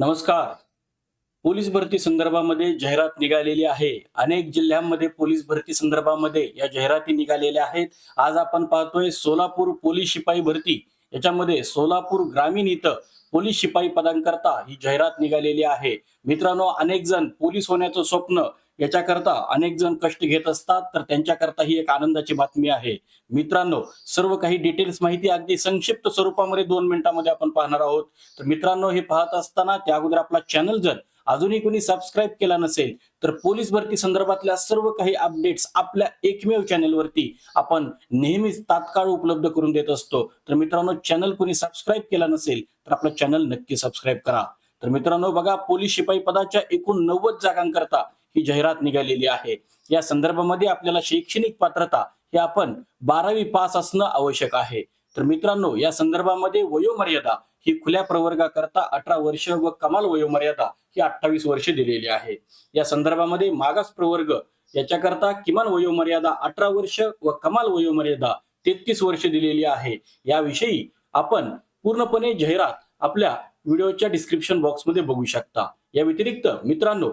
नमस्कार. पोलीस भरती संदर्भामध्ये जाहिरात निघालेली आहे. अनेक जिल्ह्यांमध्ये पोलीस भरती संदर्भामध्ये या जाहिराती निघालेल्या आहेत. आज आपण पाहतोय सोलापूर पोलीस शिपाई भरती. याच्यामध्ये सोलापूर ग्रामीण इथं पोलीस शिपाई पदांकरता ही जाहिरात निघालेली आहे. मित्रांनो अनेक जण पोलीस होण्याचं स्वप्न याच्याकरता अनेक जण कष्ट घेत असतात तर त्यांच्याकरता ही एक आनंदाची बातमी आहे. मित्रांनो सर्व काही डिटेल्स माहिती अगदी संक्षिप्त स्वरूपामध्ये दोन मिनिटांमध्ये आपण पाहणार आहोत. तर मित्रांनो हे पाहत असताना त्या अगोदर आपला चॅनल जर अजूनही कोणी सबस्क्राईब केला नसेल तर पोलीस भरती संदर्भातल्या सर्व काही अपडेट्स आपल्या एकमेव चॅनलवरती आपण नेहमीच तात्काळ उपलब्ध करून देत असतो. तर मित्रांनो चॅनल कोणी सबस्क्राईब केला नसेल तर आपलं चॅनल नक्की सबस्क्राईब करा. तर मित्रांनो बघा पोलीस शिपाई पदाच्या एकूण नव्वद जागांकरता ही जाहिरात निघालेली आहे. या संदर्भामध्ये आपल्याला शैक्षणिक पात्रता हे आपण बारावी पास असणं आवश्यक आहे. तर मित्रांनो या संदर्भामध्ये वयोमर्यादा ही खुल्या प्रवर्गाकरता अठरा वर्ष व कमाल वयोमर्यादा ही अठ्ठावीस वर्ष दिलेली आहे. या संदर्भामध्ये मागास प्रवर्ग याच्याकरता किमान वयोमर्यादा अठरा वर्ष व कमाल वयोमर्यादा तेहतीस वर्ष दिलेली आहे. याविषयी आपण पूर्णपणे जाहिरात आपल्या व्हिडिओच्या डिस्क्रिप्शन बॉक्समध्ये बघू शकता. या व्यतिरिक्त मित्रांनो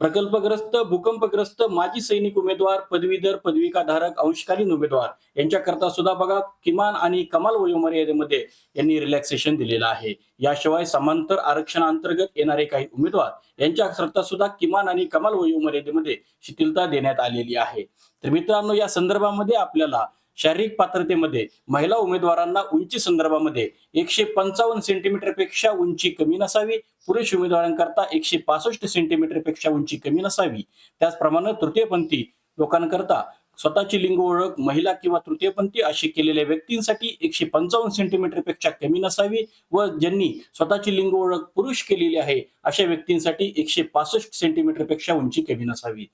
प्रकल्पग्रस्त भूकंपग्रस्त माजी सैनिक उमेदवार पदवीधर पदविकाधारक अंशकालीन उमेदवार यांच्याकरता सुद्धा बघा किमान आणि कमाल वयोमर्यादेमध्ये यांनी रिलॅक्सेशन दिलेलं आहे. याशिवाय समांतर आरक्षणाअंतर्गत येणारे काही उमेदवार यांच्याकरता सुद्धा किमान आणि कमाल वयोमर्यादेमध्ये शिथिलता देण्यात आलेली आहे. तर मित्रांनो या संदर्भामध्ये आपल्याला शारीरिक पात्रतेमध्ये महिला उमेदवारांना उंची संदर्भामध्ये एकशे पंचावन्न सेंटीमीटरपेक्षा उंची कमी नसावी. पुरुष उमेदवारांकरता एकशे पासष्ट सेंटीमीटरपेक्षा उंची कमी नसावी. त्याचप्रमाणे तृतीयपंथी लोकांकरता स्वतःची लिंग ओळख महिला किंवा तृतीयपंथी अशी केलेल्या व्यक्तींसाठी एकशे पंचावन्न सेंटीमीटरपेक्षा कमी नसावी व ज्यांनी स्वतःची लिंग ओळख पुरुष केलेली आहे अशा व्यक्तींसाठी एकशे पासष्ट सेंटीमीटरपेक्षा उंची कमी नसावी.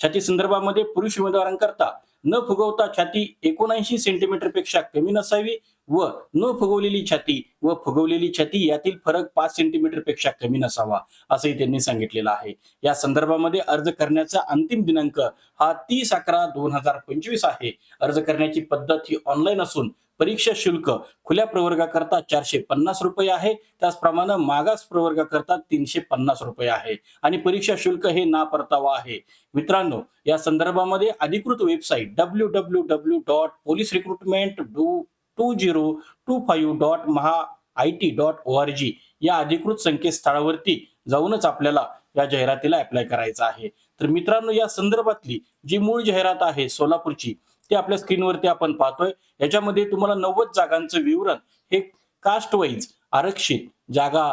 छाती संदर्भामध्ये पुरुष उमेदवारांकरता न फुगवता छाती एकोणऐंशी सेंटीमीटरपेक्षा कमी नसावी व न फुगवलेली छाती व फुगवलेली छाती यातील फरक पाच सेंटीमीटरपेक्षा कमी नसावा असंही त्यांनी सांगितलेलं आहे. या संदर्भामध्ये अर्ज करण्याचा अंतिम दिनांक हा तीस अकरा दोन हजार पंचवीस आहे. अर्ज करण्याची पद्धत ही ऑनलाईन असून परीक्षा शुल्क खुल्या प्रवर्गाकरता चारशे पन्नास रुपये आहे. त्याचप्रमाणे मागास प्रवर्गाकरता तीनशे पन्नास रुपये आहे. आणि परीक्षा शुल्क हे ना परतावा आहे. मित्रांनो या संदर्भामध्ये अधिकृत website W W W dot police recruitment do two zero two five dot Maha I T dot O R G या अधिकृत संकेतस्थळावरती जाऊनच आपल्याला या जाहिरातीला अप्लाय करायचं आहे. तर मित्रांनो या संदर्भातली जी मूळ जाहिरात आहे सोलापूरची ते आपल्या स्क्रीनवरती आपण पाहतोय. याच्यामध्ये तुम्हाला नव्वद जागांचं विवरण हे कास्ट वाईज आरक्षित जागा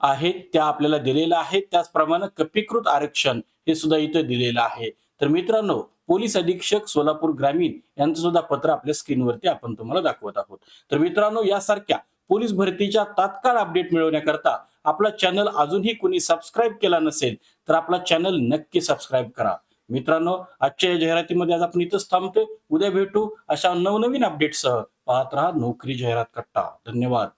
आहेत त्या आपल्याला दिलेल्या आहेत. त्याचप्रमाणे कपीकृत आरक्षण हे सुद्धा इथं दिलेलं आहे. तर मित्रांनो पोलीस अधीक्षक सोलापूर ग्रामीण यांचं सुद्धा पत्र आपल्या स्क्रीनवरती आपण तुम्हाला दाखवत आहोत. तर मित्रांनो यासारख्या पोलीस भरतीच्या तात्काळ अपडेट मिळवण्याकरता आपला चॅनल अजूनही कोणी सबस्क्राईब केला नसेल तर आपला चॅनल नक्की सबस्क्राईब करा. मित्रांनो आजच्या या जाहिरातीमध्ये आज आपण इथंच थांबतोय. उद्या भेटू अशा नवनवीन अपडेटसह पाहत राहा नोकरी जाहिरात कट्टा. धन्यवाद.